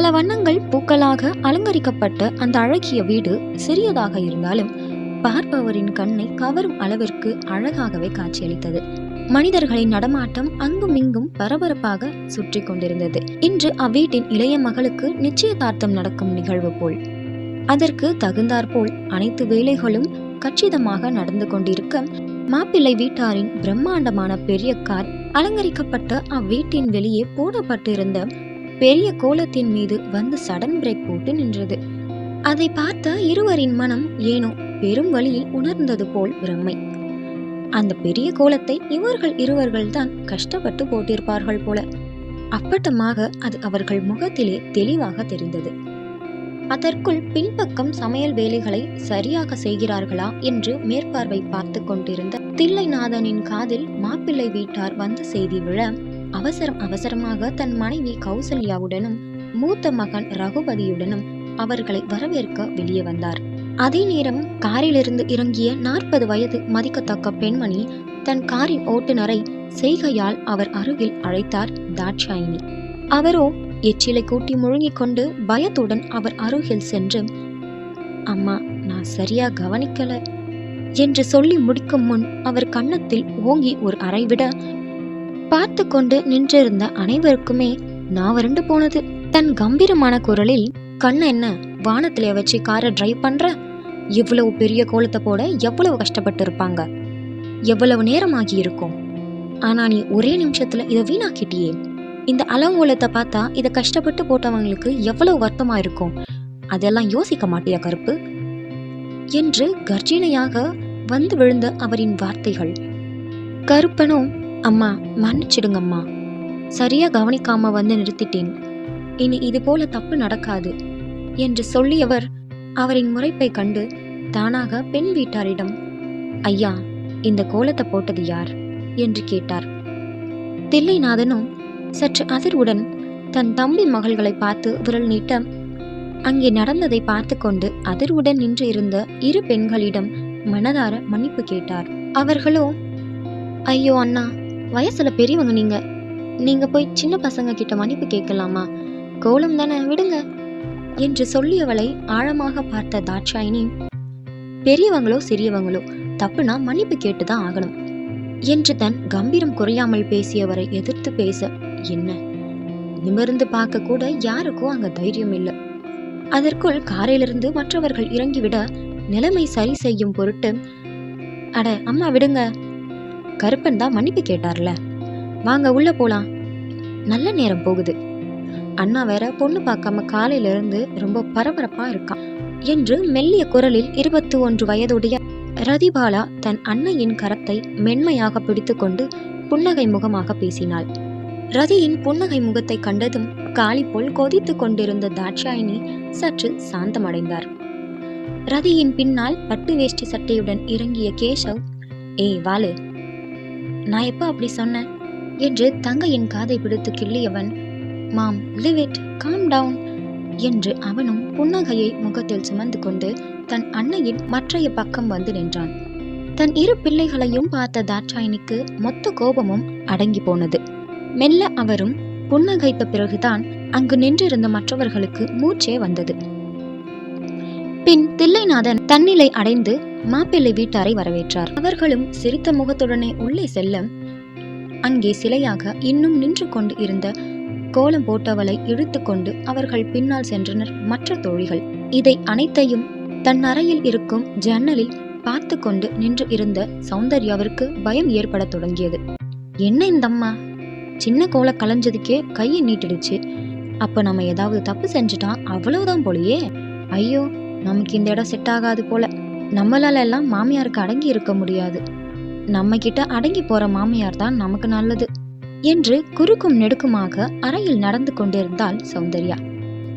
பல வண்ணங்கள் பூக்களாக அலங்கரிக்கப்பட்ட அந்த அழகிய வீடு சிறியதாக இருந்தாலும் பார்ப்பவரின் கண்ணை கவரும் அளவிற்கு அழகாகவே காட்சியளித்தது. மனிதர்களின் நடமாட்டம் அங்கும் இங்கும் பரபரப்பாக சுற்றி கொண்டிருந்தது. இன்று அவ்வீட்டின் இளைய மகளுக்கு நிச்சயதார்த்தம் நடக்கும் நிகழ்வு போல். அதற்கு தகுந்தாற்போல் அனைத்து வேலைகளும் கச்சிதமாக நடந்து கொண்டிருக்க மாப்பிள்ளை வீட்டாரின் பிரம்மாண்டமான பெரிய கார் அலங்கரிக்கப்பட்ட அவ்வீட்டின் வெளியே போடப்பட்டிருந்த பெரிய கோலத்தின் மீது வந்து சடன் பிரேக் போட்டு நின்றது. அதை பார்த்த இருவரின் மனம் ஏனோ பெரும் வழியில் உணர்ந்தது போல் பிரம்மை. அந்த பெரிய கோலத்தை இவர்கள் இருவர்கள் தான் கஷ்டப்பட்டு போட்டிருப்பார்கள் போல. அப்பட்டமாக அது அவர்கள் முகத்திலே தெளிவாக தெரிந்தது. அதற்குள் பின்பக்கம் சமையல் வேலைகளை சரியாக செய்கிறார்களா என்று மேற்பார்வை பார்த்து கொண்டிருந்த தில்லைநாதனின் காதில் மாப்பிள்ளை வீட்டார் வந்த செய்தி விழ அவசரம் அவசரமாக தன் மனைவி கௌசல்யாவுடனும் மூத்த மகன் ரகுபதியுடனும் அவர்களை வரவேற்க வெளியே வந்தார். அதே நேரம் காரிலிருந்து இறங்கிய நாற்பது வயது மதிக்கத்தக்க பெண்மணி தன் காரின் ஓட்டுநரை செய்கையால் அவர் அருகில் அழைத்தார் தாட்சாயினி. அவரோ எச்சிலை கூட்டி முழுங்கிக் கொண்டு பயத்துடன் அவர் அருகில் சென்று அம்மா நான் சரியா கவனிக்கல என்று சொல்லி முடிக்கும் முன் அவர் கன்னத்தில் ஓங்கி ஒரு அறை விட பார்த்து கொண்டு நின்றிருந்த அனைவருக்குமே நாவரண்டு போனது. தன் கம்பீரமான குரலில் கண்ண என்ன வானத்திலே வச்சு காரை டிரைவ் பண்ற? இவ்வளவு பெரிய கோலத்தை போட எவ்வளவு கஷ்டப்பட்டு இருப்பாங்க எவ்வளவு நேரமாகி இருக்கும்? ஆனா நீ ஒரே நிமிஷத்துல இதை வீணாக்கிட்டியே. இந்த அலங்கோலத்தை பார்த்தா இதை கஷ்டப்பட்டு போட்டவங்களுக்கு எவ்வளவு வருத்தமா இருக்கும்? அதெல்லாம் யோசிக்க மாட்டியா கருப்பு? என்று கர்ஜினையாக வந்து விழுந்த அவரின் வார்த்தைகள். கருப்பனும் அம்மா மன்னிச்சிடுங்கம்மா. சரியா கவனிக்காம வந்து நிறுத்திட்டேன். இனி இது போல தப்பு நடக்காது என்று சொல்லியவர் அவரின் முறைப்பை கண்டு தானாக பெண் வீட்டாரிடம் ஐயா இந்த கோலத்தை போட்டது யார்? என்று கேட்டார். தில்லைநாதனும் சற்று அதிர்வுடன் தன் தம்பி மகள்களை பார்த்து விரல் நீட்ட அங்கே நடந்ததை பார்த்து கொண்டு அதிர்வுடன் நின்று இருந்த இரு பெண்களிடம் மனதார மன்னிப்பு கேட்டார். அவர்களோ ஐயோ அண்ணா வயசுல பெரியவங்க நீங்க. நீங்க போய் சின்ன பசங்க கிட்ட மன்னிப்பு கேட்கலாமா? கோலம் தானே விடுங்க. என்று சொல்லியவளை ஆழமாக பார்த்த தாட்சாயினி பெரியவங்களோ சிறியவங்களோ தப்புனா மன்னிப்பு கேட்டுதான் ஆகணும். என்று தன் கம்பீரம் குறையாமல் பேசியவரை எதிர்த்து பேச என்ன? நிமிர்ந்து பார்க்க கூட யாருக்கும் அங்க தைரியம் இல்லை. அதற்குள் காரிலிருந்து மற்றவர்கள் இறங்கிவிட நிலைமை சரி செய்யும் பொருட்டு அட அம்மா விடுங்க. கருப்பன் தான் மன்னிப்பு கேட்டார்ல. வாங்க உள்ள போலாம். நல்ல நேரம் போகுது. அண்ணா வேற பொண்ணு பார்க்காம காலையில இருந்து ரொம்ப பரபரப்பா இருக்கான் என்று மெல்லிய குரலில் இருபத்தி ஒன்று வயதுடைய ரதிபாலா தன் அன்னையின் கரத்தை மென்மையாக பிடித்துக்கொண்டு புன்னகை முகமாக பேசினாள். ரதியின் புன்னகை முகத்தை கண்டதும் காளி போல் கொதித்து கொண்டிருந்த தாட்சாயினி சற்று சாந்தமடைந்தார். ரதியின் பின்னால் பட்டு வேஷ்டி சட்டையுடன் இறங்கிய கேசவ் ஏய் வாலு நான் எப்போ அப்படி சொன்னேன்? என்று தங்கையின் காதை பிடித்து கிள்ளியவன் mom leave it calm down என்று அவனும் புன்னகையை முகத்தில் சுமந்து கொண்டு தன் அன்னையின் மற்றைய பக்கம் வந்து நின்றான். தன் இரு பிள்ளைகளையும் பார்த்த தாட்சாயினிக்கு மொத்த கோபமும் அடங்கி போனது. மெல்ல அவரும் புன்னகைத்த பிறகுதான் அங்கு நின்றிருந்த மற்றவர்களுக்கு மூச்சே வந்தது. பின் தில்லைநாதன் தன்னிலை அடைந்து மாப்பிள்ளை வீட்டாரை வரவேற்றார். அவர்களும் சிரித்த முகத்துடனே உள்ளே செல்ல அங்கே சிலையாக இன்னும் நின்று கொண்டு இருந்த கோலம் போட்டவளை இழுத்துக்கொண்டு அவர்கள் பின்னால் சென்றனர் மற்ற தோழிகள். இதை அனைத்தையும் தன் அறையில் இருக்கும் ஜன்னலில் பார்த்து கொண்டு நின்று இருந்த சௌந்தர்யாவிற்கு பயம் ஏற்படத் தொடங்கியது. என்ன இந்த அம்மா சின்ன கோல கலைஞ்சதுக்கே கையை நீட்டிடுச்சு. அப்ப நம்ம ஏதாவது தப்பு செஞ்சுட்டா அவ்வளவுதான் போலயே? ஐயோ நமக்கு இந்த இடம் செட் ஆகாது போல. நம்மளால எல்லாம் மாமியாருக்கு அடங்கி இருக்க முடியாது. நம்ம கிட்ட அடங்கி போற மாமியார் தான் நமக்கு நல்லது என்று குறுக்கும் நெடுக்குமாக அறையில் நடந்து கொண்டிருந்தாள் சௌந்தர்யா.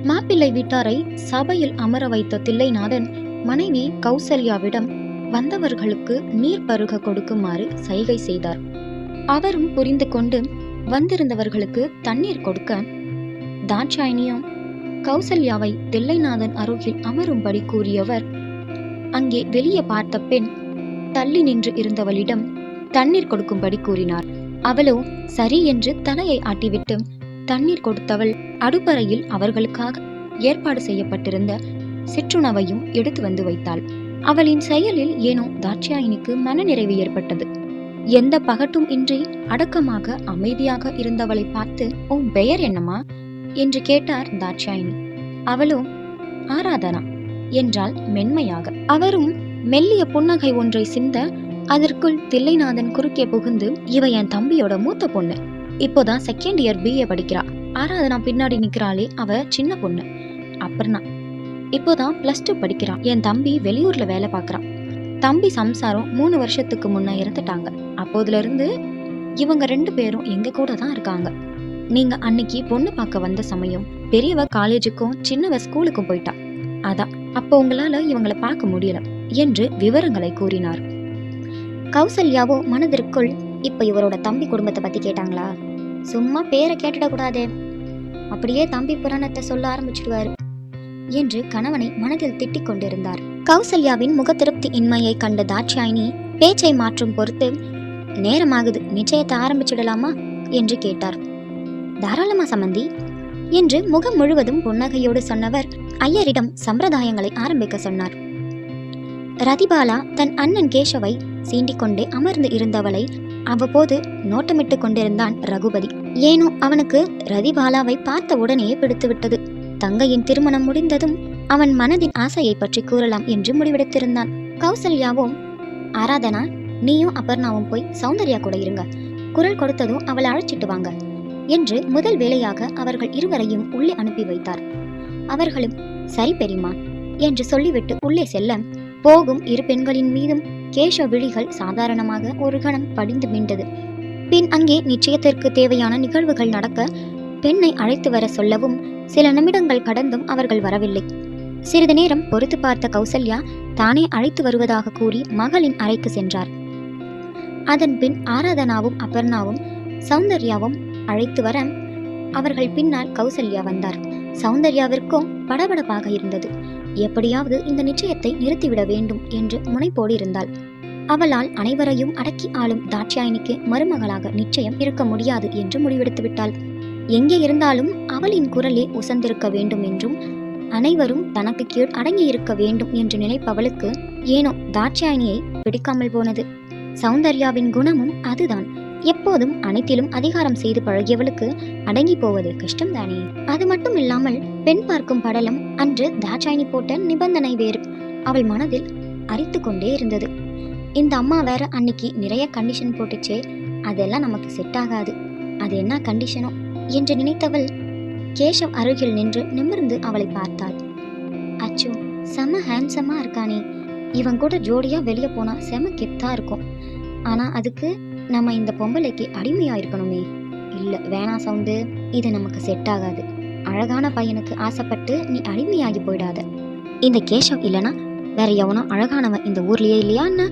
மாப்பிள்ளை வீட்டாரை சபையில் அமர வைத்த தில்லைநாதன் மனைவி கௌசல்யாவிடம் வந்தவர்களுக்கு நீர் பருக கொடுக்குமாறு சைகை செய்தார். அவரும் புரிந்து கொண்டு வந்திருந்தவர்களுக்கு தண்ணீர் கொடுக்க தாட்சாயினியும் கௌசல்யாவை தில்லைநாதன் அருகில் அமரும்படி கூறியவர் அங்கே வெளியே பார்த்த பெண் தள்ளி நின்று இருந்தவளிடம் தண்ணீர் கொடுக்கும்படி கூறினார். அவளோ சரி என்று தலையை ஆட்டிவிட்டு தண்ணீர் கொடுத்தவள் அடுப்பறையில் அவர்களுக்காக ஏற்பாடு செய்யப்பட்டிருந்த சிற்றுணவையும் எடுத்து வந்து வைத்தாள். அவளின் செயலில் ஏனோ தாட்சியாயினிக்கு மனநிறைவு ஏற்பட்டது. எந்த பகட்டும் இன்றி அடக்கமாக அமைதியாக இருந்தவளை பார்த்து உன் பெயர் என்னம்மா? என்று கேட்டார் தாட்சாயினி அவளோ ஆராதனா? என்றால் மென்மையாக. அவரும் மெல்லிய புன்னகை ஒன்றை சிந்த அதற்குள் தில்லைநாதன் குறுக்கே புகுந்து இவ என் தம்பியோட மூத்த பொண்ணு. இப்போதான் செகண்ட் இயர் பிஏ படிக்கிறா. ஆராதனா பின்னாடி நிக்கிறாளே அவ சின்ன பொண்ணு. அபர்ணா. இப்போதான் பிளஸ் டூ படிக்கிறான் என் தம்பி வெளியூர்ல வேலை பார்க்கறான் தம்பி சம்சாரம் மூணு வருஷத்துக்கு முன்ன இறந்துட்டாங்க. அப்போதுல இருந்து இவங்க ரெண்டு பேரும் எங்க கூட தான் இருக்காங்க. நீங்க அன்னைக்கு பொண்ணு பார்க்க வந்த சமயம் பெரியவ காலேஜுக்கும் சின்னவ ஸ்கூலுக்கும் போயிட்டா. அதான். அப்போ உங்களால இவங்களை பார்க்க முடியல என்று விவரங்களை கூறினார். கௌசல்யாவோ மனதிற்குள் இப்ப இவரோட தம்பி குடும்பத்தை பத்தி கேட்டாங்களா? சும்மா பேரை கேட்டுடக்கூடாதே. அப்படியே தம்பி புராணத்தை சொல்ல ஆரம்பிச்சிடுவாரு என்று கணவனை மனதில் திட்டிக் கொண்டிருந்தார். கௌசல்யாவின் முக திருப்தி இன்மையை கண்ட தாட்சாயினி பேச்சை மாற்றும் பொறுத்து நேரமாகுது நிச்சயத்தை ஆரம்பிச்சிடலாமா? என்று கேட்டார். தாராளமா சம்மந்தி என்று முகம் முழுவதும் புன்னகையோடு சொன்னவர். ஐயரிடம் சம்பிரதாயங்களை ஆரம்பிக்க சொன்னார். ரதிபாலா தன் அண்ணன் கேஷவை சீண்டிக்கொண்டே அமர்ந்து இருந்தவளை அவ்வப்போது நோட்டமிட்டு கொண்டிருந்தான் ரகுபதி. ஏனோ அவனுக்கு ரதிபாலாவை பார்த்த உடனேயே பிடித்துவிட்டது. தங்கையின் திருமணம் முடிந்ததும் அவன் மனதின் ஆசையை பற்றி கூறலாம் என்று முடிவெடுத்திருந்தான். கௌசல்யாவும் ஆராதனா நீயும் அபர்ணாவும் போய் சௌந்தர்யா கூட இருங்க. குரல் கொடுத்ததும் அவளை அழைச்சிட்டு வாங்க. என்று முதல் வேளையாக அவர்கள் இருவரையும் உள்ளே அனுப்பி வைத்தார். அவர்களும் சரி பெரியமா என்று சொல்லிவிட்டு உள்ளே செல்ல போகும் இரு பெண்களின் மீதும் கேஷ விழிகள் சாதாரணமாக ஒரு கணம் படிந்து மீண்டது பின் அங்கே நிச்சயத்திற்கு தேவையான நிகழ்வுகள் நடக்க பெண்ணை அழைத்து வர சொல்லவும் சில நிமிடங்கள் கடந்தும் அவர்கள் வரவில்லை. சிறிது நேரம் பொறுத்து பார்த்த கௌசல்யா தானே அழைத்து வருவதாக கூறி மகளின் அறைக்கு சென்றார். அதன் பின் ஆராதனாவும் அபர்ணாவும் சௌந்தர்யாவும் அழைத்து வர அவர்கள் பின்னால் கௌசல்யா வந்தார். சௌந்தர்யாவிற்கும் படபடப்பாக இருந்தது. எப்படியாவது இந்த நிச்சயத்தை நிறுத்திவிட வேண்டும் என்று முனைப்போடு இருந்தாள். அவளால் அனைவரையும் அடக்கி ஆளும் தாட்சாயணிக்கு மருமகளாக நிச்சயம் இருக்க முடியாது என்று முடிவெடுத்து விட்டாள். எங்கே இருந்தாலும் அவளின் குரலே உசந்திருக்க வேண்டும் என்றும் அனைவரும் தனக்கு கீழ் அடங்கி இருக்க வேண்டும் என்று நினைப்பவளுக்கு ஏனோ தாட்சாயணியை பிடிக்காமல் போனது. சௌந்தர்யாவின் குணமும் அதுதான். எப்போதும் அனைத்திலும் அதிகாரம் செய்து பழகியவளுக்கு அடங்கி போவது கஷ்டம்தானே அது மட்டும் இல்லாமல் பெண் பார்க்கும் படலம் அன்று தாட்சாயணி போட்ட நிபந்தனை வேறு. அவள் மனதில் அரித்து கொண்டே இருந்தது. இந்த அம்மா வேற அன்னைக்கு நிறைய கண்டிஷன் போட்டுச்சே அதெல்லாம் நமக்கு செட் ஆகாது. அது என்ன கண்டிஷனோ என்று நினைத்தவள் கேஷவ் அருகில் நின்று நிமிர்ந்து அவளை பார்த்தாள். அச்சோ செம ஹேண்ட்ஸமா இருக்கானே. இவன் கூட ஜோடியா வெளியே போனா செம கெத்தா இருக்கும். ஆனா அதுக்கு நம்ம இந்த பொம்பளைக்கு அடிமையாக இருக்கணுமே. இல்லை வேணாம் சவுண்டு. இது நமக்கு செட் ஆகாது. அழகான பையனுக்கு ஆசைப்பட்டு நீ அடிமையாகி போயிடாத. இந்த கேஷவ் இல்லைனா வேற எவனோ அழகானவன் இந்த ஊர்லயே இல்லையான்னு?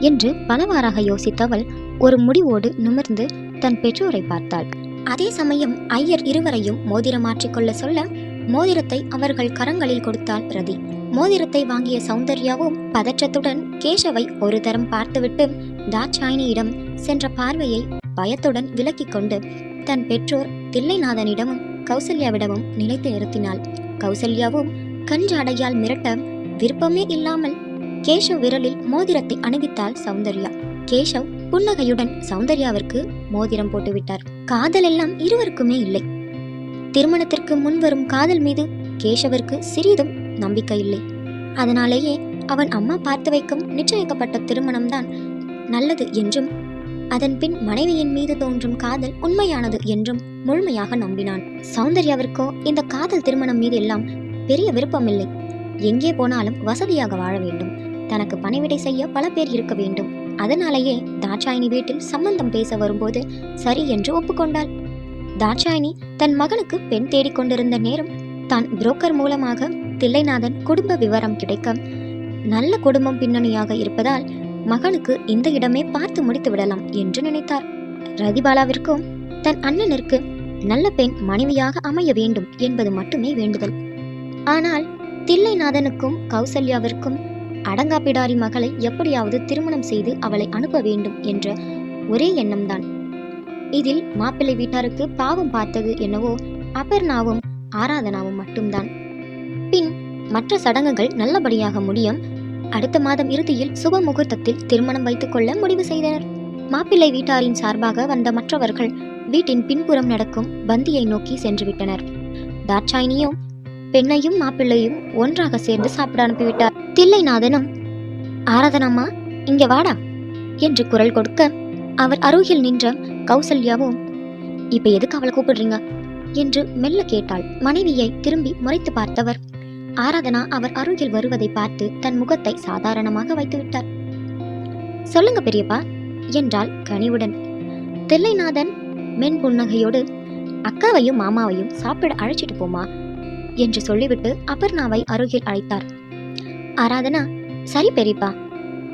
என்று பலவாறாக யோசித்தவள் ஒரு முடிவோடு நிமிர்ந்து தன் பெற்றோரை பார்த்தாள். அதே சமயம் ஐயர் இருவரையும் மோதிரம் மாற்றிக்கொள்ள சொல்ல மோதிரத்தை அவர்கள் கரங்களில் கொடுத்தாள் ரதி. மோதிரத்தை வாங்கிய சௌந்தர்யாவும் பதற்றத்துடன் கேஷவை ஒரு தரம் பார்த்துவிட்டு தாட்சாயினியிடம் சென்ற பார்வையை பயத்துடன் விலக்கிக் கொண்டு தன் பெற்றோர் தில்லைநாதனிடமும் கௌசல்யாவிடமும் நிலைத்து நிறுத்தினாள். கௌசல்யாவும் கஞ்சாடையால் மிரட்ட விருப்பமே இல்லாமல் கேஷவ் விரலில் மோதிரத்தை அணிவித்தாள் சௌந்தர்யா. கேஷவ் புன்னகையுடன் சௌந்தர்யாவிற்கு மோதிரம் போட்டுவிட்டார். காதல் எல்லாம் இருவருக்குமே இல்லை. திருமணத்திற்கு முன்வரும் காதல் மீது கேஷவிற்கு சிறிதும் நம்பிக்கை இல்லை. அதனாலேயே அவன் அம்மா பார்த்து வைக்கும் நிச்சயிக்கப்பட்ட திருமணம்தான் நல்லது என்றும் அதன்பின் மனைவியின் மீது தோன்றும் காதல் உண்மையானது என்றும் முழுமையாக நம்பினான். சௌந்தர்யாவிற்கோ இந்த காதல் திருமணம் மீது எல்லாம் பெரிய விருப்பமில்லை. எங்கே போனாலும் வசதியாக வாழ வேண்டும். தனக்கு பணிவிடை செய்ய பல பேர் இருக்க வேண்டும். அதனாலேயே தாட்சாயினி வீட்டில் சம்பந்தம் பேச வரும்போது சரி என்று ஒப்புக்கொண்டாள். தாட்சாயினி தன் மகனுக்கு பெண் தேடிக்கொண்டிருந்த நேரம் தான் புரோக்கர் மூலமாக தில்லைநாதன் குடும்ப விவரம் கிடைக்க நல்ல குடும்பம் பின்னணியாக இருப்பதால் மகனுக்கு இந்த இடமே பார்த்து முடித்து விடலாம் என்று நினைத்தார். ரதிபாலாவிற்கும் தன் அண்ணனிற்கு நல்ல பெண் மனைவியாக அமைய வேண்டும் என்பது மட்டுமே வேண்டுதல். ஆனால் தில்லைநாதனுக்கும் கௌசல்யாவிற்கும் அடங்காப்பிடாரி மகளை எப்படியாவது திருமணம் செய்து அவளை அனுப்ப வேண்டும் என்ற ஒரே எண்ணம்தான். இதில் மாப்பிள்ளை வீட்டாருக்கு பாவம் பார்த்தது என்னவோ அபர்ணாவும் ஆராதனாவும் மட்டும்தான். பின் மற்ற சடங்குகள் நல்லபடியாக முடியும். அடுத்த மாதம் இறுதியில் சுப முகூர்த்தத்தில் திருமணம் வைத்துக் கொள்ள முடிவு செய்தனர். மாப்பிள்ளை வீட்டாரின் சார்பாக வந்த மற்றவர்கள் வீட்டின் பின்புறம் நடக்கும் பந்தியை நோக்கி சென்று விட்டனர். தாட்சாயினியும் பெண்ணையும் மாப்பிள்ளையும் ஒன்றாக சேர்ந்து சாப்பிட அனுப்பிவிட்டார். தில்லைநாதனும் ஆராதனாம்மா இங்க வாடா என்று குரல் கொடுக்க அவர் அருகில் நின்ற கௌசல்யாவும் இப்ப எதுக்கு அவளை கூப்பிடுறீங்க? என்று மெல்ல கேட்டாள். மனைவியை திரும்பி முறைத்து பார்த்தவர் ஆராதனா அவர் அருகில் வருவதை பார்த்து தன் முகத்தை சாதாரணமாக வைத்துவிட்டார். சொல்லுங்க பெரியப்பா என்றாள் கனிவுடன். தில்லைநாதன் மென் புன்னகையோடு அக்காவையும் மாமாவையும் சாப்பிட அழைச்சிட்டு போமா? என்று சொல்லிவிட்டு அபர்ணாவை அருகில் அழைத்தார். ஆராதனா சரி பெரியப்பா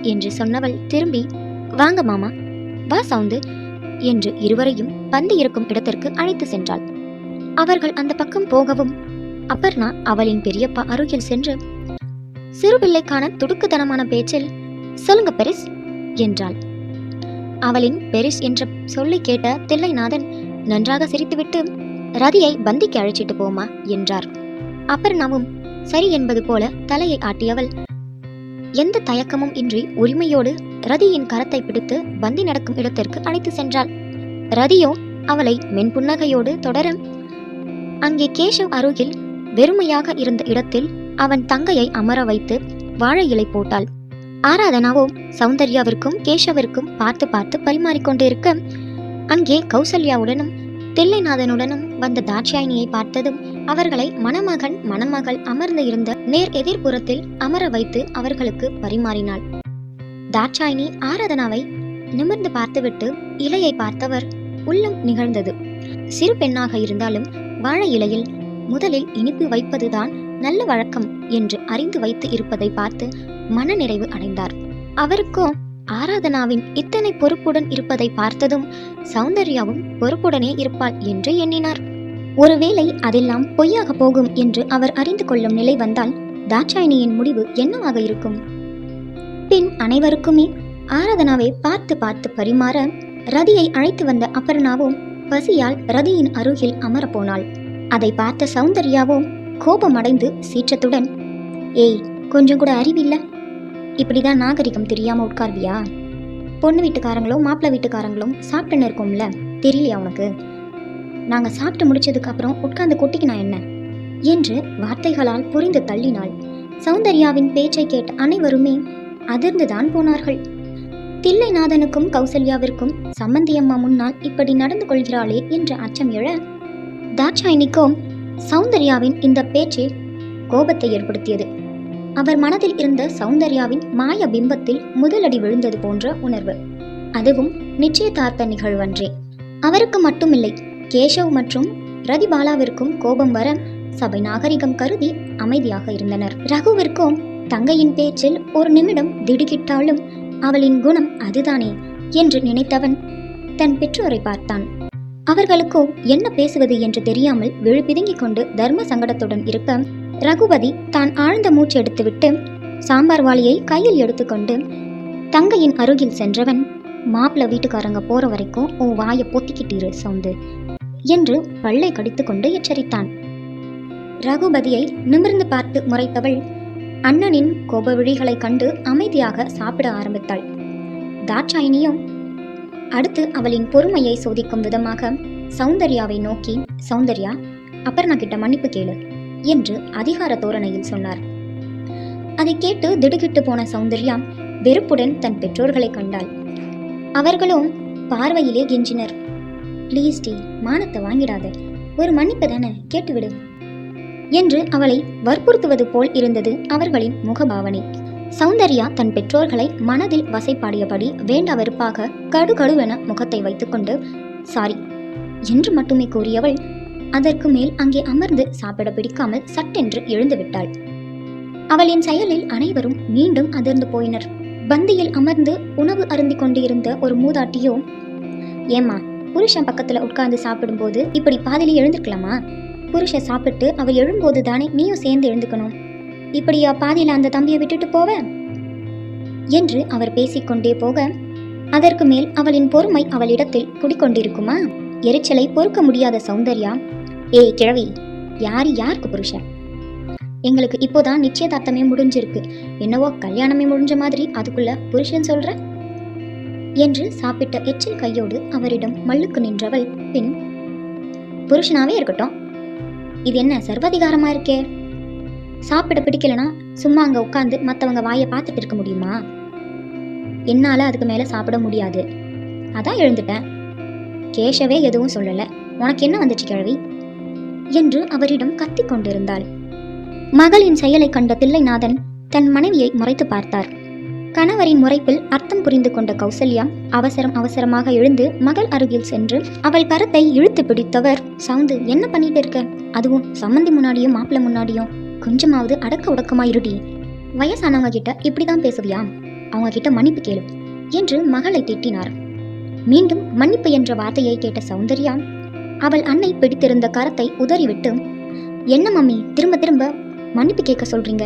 என்று சொன்னவள் திரும்பி வாங்க மாமா வா சவுந்து என்று இருவரையும் பந்து இருக்கும் இடத்திற்கு அழைத்து சென்றாள். அவர்கள் அந்த பக்கம் போகவும் அபர்ணா அவளின் பெரியப்பா அருகில் சென்று சிறு பிள்ளைக்கான துடுக்குத்தனமான பேச்சில் சொல்லுங்க பெரிஸ் என்றாள். அவளின் பெரிஸ் என்ற சொல்லை கேட்ட தில்லைநாதன் நன்றாக சிரித்துவிட்டு ரதியை பந்திக்கு அழைச்சிட்டு போமா என்றார். அபர்ணாவும் சரி என்பது போல தலையை ஆட்டியவள் எந்த தயக்கமும் இன்றி உரிமையோடு ரதியின் கரத்தை பிடித்து பந்தி நடக்கும் இடத்திற்கு அழைத்து சென்றாள். ரதியோ அவளை மென்புன்னகையோடு தொடர அங்கே கேஷவ் அருகில் வெறுமையாக இருந்த இடத்தில் அவன் தங்கையை அமர வைத்து வாழை இலை போட்டாள். ஆராதனாவோ சௌந்தர்யாவிற்கும் கேஷவிற்கும் பார்த்து பார்த்து பரிமாறிக்கொண்டிருக்க அங்கே கௌசல்யாவுடனும் தில்லைநாதனுடனும் வந்த தாட்சாயினியை பார்த்ததும் அவர்களை மணமகன் மணமகள் அமர்ந்து இருந்த நேர் எதிர்புறத்தில் அமர வைத்து அவர்களுக்கு பரிமாறினாள். தாட்சாயினி ஆராதனாவை நிமிர்ந்து பார்த்துவிட்டு இலையை பார்த்தவர் உள்ளம் நிகழ்ந்தது. சிறு பெண்ணாக இருந்தாலும் வாழை இலையில் முதலில் இனிப்பு வைப்பதுதான் நல்ல வழக்கம் என்று அறிந்து வைத்து இருப்பதை பார்த்து மனநிறைவு அடைந்தார். அவருக்கோ ஆராதனாவின் இத்தனை பொறுப்புடன் இருப்பதை பார்த்ததும் சௌந்தர்யாவும் பொறுப்புடனே இருப்பாள் என்று எண்ணினார். ஒருவேளை அதெல்லாம் பொய்யாக போகும் என்று அவர் அறிந்து கொள்ளும் நிலை வந்தால் தாட்சாயினியின் முடிவு என்னவாக இருக்கும்? பின் அனைவருக்குமே ஆராதனாவை பார்த்து பார்த்து பரிமாற ரதியை அழைத்து வந்த அபர்ணாவும் பசியால் ரதியின் அருகில் அமரப்போனாள் அதை பார்த்த சௌந்தர்யாவோ கோபமடைந்து சீற்றத்துடன் ஏய் கொஞ்சம் கூட அறிவில்லை? இப்படிதான் நாகரிகம் தெரியாம உட்கார்வியா? பொண்ணு வீட்டுக்காரங்களும் மாப்பிள்ளை வீட்டுக்காரங்களும் சாப்பிட்டுன்னு இருக்கோம்ல தெரியலையா உனக்கு? நாங்க சாப்பிட்டு முடிச்சதுக்கு அப்புறம் உட்கார்ந்து கொட்டிக்கினா என்ன? என்று வார்த்தைகளால் புரிந்து தள்ளினாள். சௌந்தர்யாவின் பேச்சை கேட்ட அனைவருமே அதிர்ந்துதான் போனார்கள். தில்லைநாதனுக்கும் கௌசல்யாவிற்கும் சம்பந்தியம்மா முன்னால் இப்படி நடந்து கொள்கிறாளே என்ற அச்சம் எழ தாட்சாயினிக்கும் சௌந்தர்யாவின் இந்த பேச்சே கோபத்தை ஏற்படுத்தியது. அவர் மனதில் இருந்த சௌந்தர்யாவின் மாய பிம்பத்தில் முதலடி விழுந்தது போன்ற உணர்வு. அதுவும் நிச்சயதார்த்த நிகழ்வன்றே. அவருக்கு மட்டுமில்லை கேஷவ் மற்றும் ரதிபாலாவிற்கும் கோபம் வர சபை நாகரிகம் கருதி அமைதியாக இருந்தனர். ரகுவிற்கும் தங்கையின் பேச்சில் ஒரு நிமிடம் திடுக்கிட்டாலும் அவளின் குணம் அதுதானே என்று நினைத்தவன் தன் பெற்றோரை பார்த்தான். அவர்களுக்கோ என்ன பேசுவது என்று தெரியாமல் விழுபிதுங்கிக் கொண்டு தர்ம சங்கடத்துடன் இருக்க ரகுபதி தான் ஆழ்ந்த மூச்சு எடுத்துவிட்டு சாம்பார் வாளியை கையில் எடுத்துக்கொண்டு தங்கையின் அருகில் சென்றவன் மாப்பிள்ளை வீட்டுக்காரங்க போற வரைக்கும் உன் வாயை பொத்திக்கிட்டிரு சவுந்து என்று பல்லை கடித்துக்கொண்டு எச்சரித்தான். ரகுபதியை நிமிர்ந்து பார்த்து முறைத்தவள் அண்ணனின் கோப விழிகளைக் கண்டு அமைதியாக சாப்பிட ஆரம்பித்தாள். தாட்சாயினியும் அடுத்து அவளின் பொறுமையை சோதிக்கும் விதமாக சௌந்தர்யாவை நோக்கி சௌந்தர்யா அபர்ணா கிட்ட மன்னிப்பு கேளு என்று அதிகார தோரணையில் சொன்னார். அதை கேட்டு திடுகிட்டு போன சௌந்தர்யா வெறுப்புடன் தன் பெற்றோர்களை கண்டாள். அவர்களும் பார்வையிலே கெஞ்சினர். ப்ளீஸ் டி மானத்தை வாங்கிடாத. ஒரு மன்னிப்பு தானே கேட்டுவிடு என்று அவளை வற்புறுத்துவது போல் இருந்தது அவர்களின் முகபாவனை. சௌந்தர்யா தன் பெற்றோர்களை மனதில் வசைப்பாடியபடி வேண்ட வெறுப்பாக கடுகடுவென முகத்தை வைத்துக்கொண்டு சாரி என்று மட்டுமே கூறியவள் அதற்கு மேல் அங்கே அமர்ந்து சாப்பிட பிடிக்காமல் சட்டென்று எழுந்து விட்டாள். அவளின் செயலில் அனைவரும் மீண்டும் அதிர்ந்து போயினர். பந்தியில் அமர்ந்து உணவு அருந்திக் கொண்டிருந்த ஒரு மூதாட்டியோ ஏம்மா புருஷன் பக்கத்துல உட்கார்ந்து சாப்பிடும்போது இப்படி பாதிலே எழுந்திருக்கலாமா? புருஷன் சாப்பிட்டு அவ எழும்போது தானே நீயும் சேர்ந்து எழுந்துக்கணும். இப்படியா பாதியில் அந்த தம்பியை விட்டுட்டு போவ? என்று அவர் பேசிக்கொண்டே போக அதற்கு மேல் அவளின் பொறுமை அவளிடத்தில் குடிக்கொண்டிருக்குமா? எரிச்சலை பொறுக்க முடியாத சௌந்தர்யா ஏய் கிழவி யார் யாருக்கு புருஷன் எங்களுக்கு இப்போதான் நிச்சயதார்த்தமே முடிஞ்சிருக்கு. என்னவோ கல்யாணமே முடிஞ்ச மாதிரி அதுக்குள்ள புருஷன் சொல்ற? என்று சாப்பிட்ட எச்சில் கையோடு அவரிடம் மல்லுக்கு நின்றவள் பின் புருஷனாவே இருக்கட்டும். இது என்ன சர்வாதிகாரமா இருக்கே? சாப்பிட பிடிக்கலனா சும்மா அங்கே உட்காந்து மற்றவங்க வாயை பார்த்துட்டு இருக்க முடியுமா? என்னால் அதுக்கு மேலே சாப்பிட முடியாது. அதான் எழுந்துட்டேன். கேஷவே எதுவும் சொல்லலை. உனக்கு என்ன வந்துச்சு கிழவி? என்று அவரிடம் கத்திக் கொண்டிருந்தாள். மகளின் செயலை கண்ட தில்லைநாதன் தன் மனைவியை முறைத்து பார்த்தார். கணவரின் முறைப்பில் அர்த்தம் புரிந்து கொண்ட கௌசல்யா அவசரம் அவசரமாக எழுந்து மகள் அருகில் சென்று அவள் கரத்தை இழுத்து பிடித்தவர் சவுந்து என்ன பண்ணிட்டு இருக்க? அதுவும் சம்மந்தி முன்னாடியும் மாப்பிள்ள முன்னாடியும். கொஞ்சமாவது அடக்க உடக்கமா இருடி. வயசானவங்க கிட்ட இப்படிதான் பேசுவியா? அவங்க கிட்ட மன்னிப்பு கேளு என்று மகளை திட்டினார். மீண்டும் மன்னிப்பு என்ற வார்த்தையை கேட்ட சௌந்தர்யா அவள் அன்னை பிடித்திருந்த கரத்தை உதறிவிட்டு என்ன மம்மி திரும்ப திரும்ப மன்னிப்பு கேட்க சொல்றீங்க?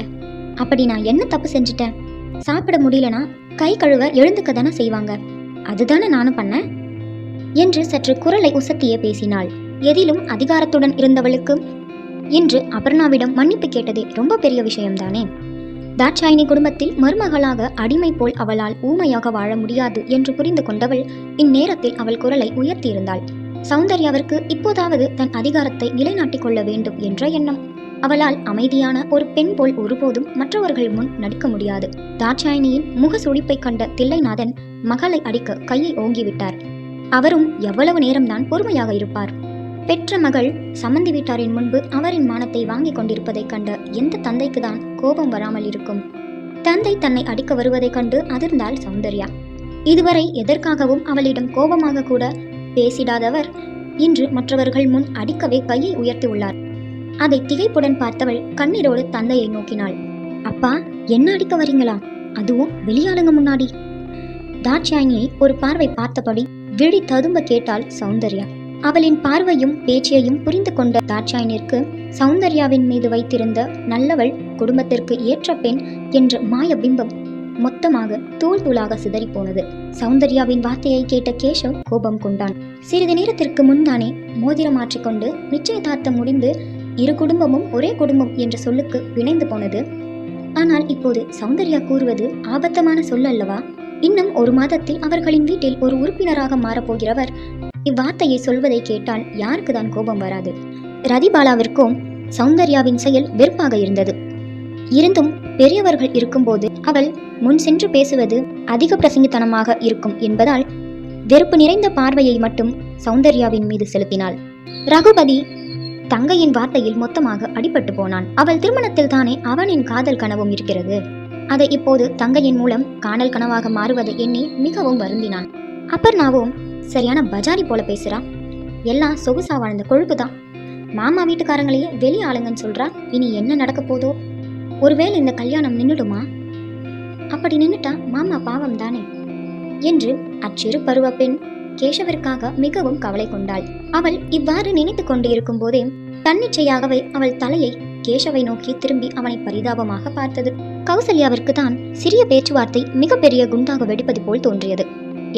அப்படி நான் என்ன தப்பு செஞ்சுட்டேன்? சாப்பிட முடியலனா கை கழுவ எழுந்துக்க தானே செய்வாங்க. அதுதானே நானும் பண்ணேன்? என்று சற்று குரலை உசத்தியே பேசினாள். எதிலும் அதிகாரத்துடன் இருந்தவளுக்கு இன்று அபர்ணாவிடம் மன்னிப்பு கேட்டதே ரொம்ப பெரிய விஷயம்தானே? தாட்சாயினி குடும்பத்தில் மருமகளாக அடிமை போல் அவளால் ஊமையாக வாழ முடியாது என்று புரிந்து கொண்டவள் இந்நேரத்தில் அவள் குரலை உயர்த்தியிருந்தாள். சௌந்தர்யாவிற்கு இப்போதாவது தன் அதிகாரத்தை நிலைநாட்டிக் கொள்ள வேண்டும் என்ற எண்ணம். அவளால் அமைதியான ஒரு பெண் போல் ஒருபோதும் மற்றவர்கள் முன் நடிக்க முடியாது. தாட்சாயினியின் முக சுழிப்பை கண்ட தில்லைநாதன் மகளை அடிக்க கையை ஓங்கிவிட்டார். அவரும் எவ்வளவு நேரம்தான் பொறுமையாக இருப்பார். பெற்ற மகள் சம்மந்தி வீட்டாரின் முன்பு அவரின் மானத்தை வாங்கிக் கொண்டிருப்பதைக் கண்ட எந்த தந்தைக்கு தான் கோபம் வராமல் இருக்கும்? தந்தை தன்னை அடிக்க வருவதைக் கண்டு அதிர்ந்தாள் சௌந்தர்யா. இதுவரை எதற்காகவும் அவளிடம் கோபமாக கூட பேசிடாதவர். இன்று மற்றவர்கள் முன் அடிக்கவே கையை உயர்த்தியுள்ளார் அதை திகைப்புடன் பார்த்தவள் கண்ணீரோடு தந்தையை நோக்கினாள். அப்பா என்ன அடிக்க வரீங்களா? அதுவும் வெளியாளுங்க முன்னாடி. தாட்சாயினியை ஒரு பார்வை பார்த்தபடி விழி ததும்ப கேட்டாள் சௌந்தர்யா. அவளின் பார்வையும் பேச்சையும் புரிந்து கொண்ட தாட்சாயனிற்கு சௌந்தர்யாவின் மீது வைத்திருந்த நல்லவள் குடும்பத்திற்கு ஏற்ற பெண் என்ற மாய பிம்பம் மொத்தமாக தூள் தூளாக சிதறி போனது சௌந்தர்யாவின் வார்த்தையை கேட்ட கேஷவ் கோபம் கொண்டான். சிறிது நேரத்திற்கு முன்தானே மோதிரம் மாற்றிக்கொண்டு நிச்சயதார்த்தம் முடிந்து இரு குடும்பமும் ஒரே குடும்பம் என்ற சொல்லுக்கு இணைந்து போனது. ஆனால் இப்போது சௌந்தர்யா கூறுவது ஆபத்தமான சொல் அல்லவா இன்னும் ஒரு மாதத்தில் அவர்களின் வீட்டில் ஒரு உறுப்பினராக மாறப்போகிறவர் இவ்வார்த்தையை சொல்வதை கேட்டால் யாருக்கு தான் கோபம் வராது. ரதிபாலாவிற்கும் சௌந்தர்யாவின் செயல் வெறுப்பாக இருந்தது. இருந்தும் பெரியவர்கள் இருக்கும்போது அவள் முன் சென்று பேசுவது அதிக பிரசங்கித்தனமாக இருக்கும் என்பதால் வெறுப்பு நிறைந்த பார்வையை மட்டும் சௌந்தர்யாவின் மீது செலுத்தினாள். ரகுபதி தங்கையின் வார்த்தையில் மொத்தமாக அடிபட்டு போனான். அவள் திருமணத்தில் தானே அவனின் காதல் கனவும் இருக்கிறது. அதை இப்போது தங்கையின் மூலம் காணல் கனவாக மாறுவதை எண்ணி மிகவும் வருந்தினான். அப்பர்னாவும் சரியான பஜாரி போல பேசுறா. எல்லாம் சொகுசா வாழ்ந்த கொழுப்பு தான் மாமா வீட்டுக்காரங்களையே வெளி ஆளுங்கன்னு சொல்றா. இனி என்ன நடக்க போதோ? ஒருவேளை இந்த கல்யாணம் நின்னுடுமா? அப்படி நின்னுட்டா மாமா பாவம் தானே என்று அச்சிறு பருவ பெண் கேசவருக்காக மிகவும் கவலை கொண்டாள். அவள் இவ்வாறு நினைத்து கொண்டிருக்கும் போதே தன்னிச்சையாகவே அவள் தலையை கேசவை நோக்கி திரும்பி அவனை பரிதாபமாக பார்த்தது. கௌசல்யாவிற்கு தான் சிறிய பேச்சுவார்த்தை மிகப்பெரிய குண்டாக வெடிப்பது போல் தோன்றியது.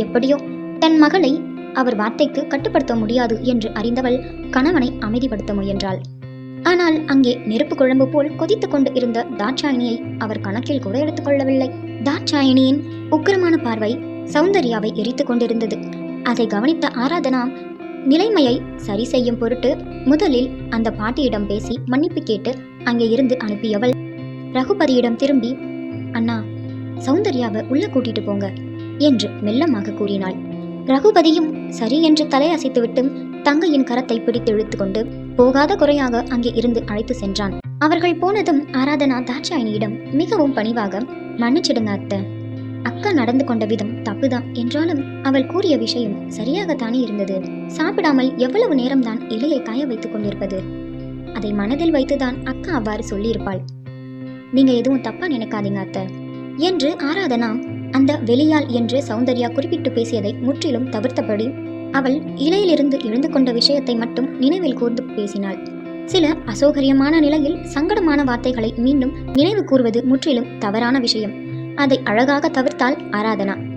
எப்படியோ தன் மகளை அவர் வார்த்தைக்கு கட்டுப்படுத்த முடியாது என்று அறிந்தவள் கணவனை அமைதிப்படுத்த முயன்றாள். ஆனால் அங்கே நெருப்பு குழம்பு போல் கொதித்து கொண்டு இருந்த தாட்சாயணியை அவர் கணக்கில் கூட எடுத்துக்கொள்ளவில்லை தாட்சாயணியின் உக்கிரமான பார்வை சௌந்தர்யாவை எரித்துக் கொண்டிருந்தது. அதை கவனித்த ஆராதனா நிலைமையை சரி செய்யும் பொருட்டு முதலில் அந்த பாட்டியிடம் பேசி மன்னிப்பு கேட்டு அங்கே இருந்து அனுப்பியவள். ரகுபதியிடம் திரும்பி அண்ணா சௌந்தர்யாவை உள்ள கூட்டிட்டு போங்க என்று மெல்லமாக கூறினாள். ரகுபதியும் சரி என்று தலையசைத்துவிட்டு தங்கையின் கரத்தை பிடித்து இழுத்துக்கொண்டு போகாத குறையாக அங்கே இருந்து அழைத்து சென்றான். அவர்கள் போனதும் ஆராதனா தாட்சாயினியிடம் மிகவும் பணிவாக மன்னிச்சிடுங்க அத்தை. அக்கா நடந்து கொண்ட விதம் தப்புதான். என்றாலும் அவள் கூறிய விஷயம் சரியாகத்தானே இருந்தது. சாப்பிடாமல் எவ்வளவு நேரம்தான் இலையை காய வைத்துக் கொண்டிருப்பது? அதை மனதில் வைத்துதான் அக்கா அவ்வாறு சொல்லியிருப்பாள். நீங்க எதுவும் தப்பா நினைக்காதீங்க அத்தை. என்று ஆராதனா அந்த வெளியால் என்று சௌந்தர்யா குறிப்பிட்டு பேசியதை முற்றிலும் தவிர்த்தபடி அவள் இலையிலிருந்து எழுந்து கொண்ட விஷயத்தை மட்டும் நினைவில் கூர்ந்து பேசினாள். சில அசௌகரியமான நிலையில் சங்கடமான வார்த்தைகளை மீண்டும் நினைவு கூறுவது முற்றிலும் தவறான விஷயம். அதை அழகாக தவிர்த்தால் ஆராதனா.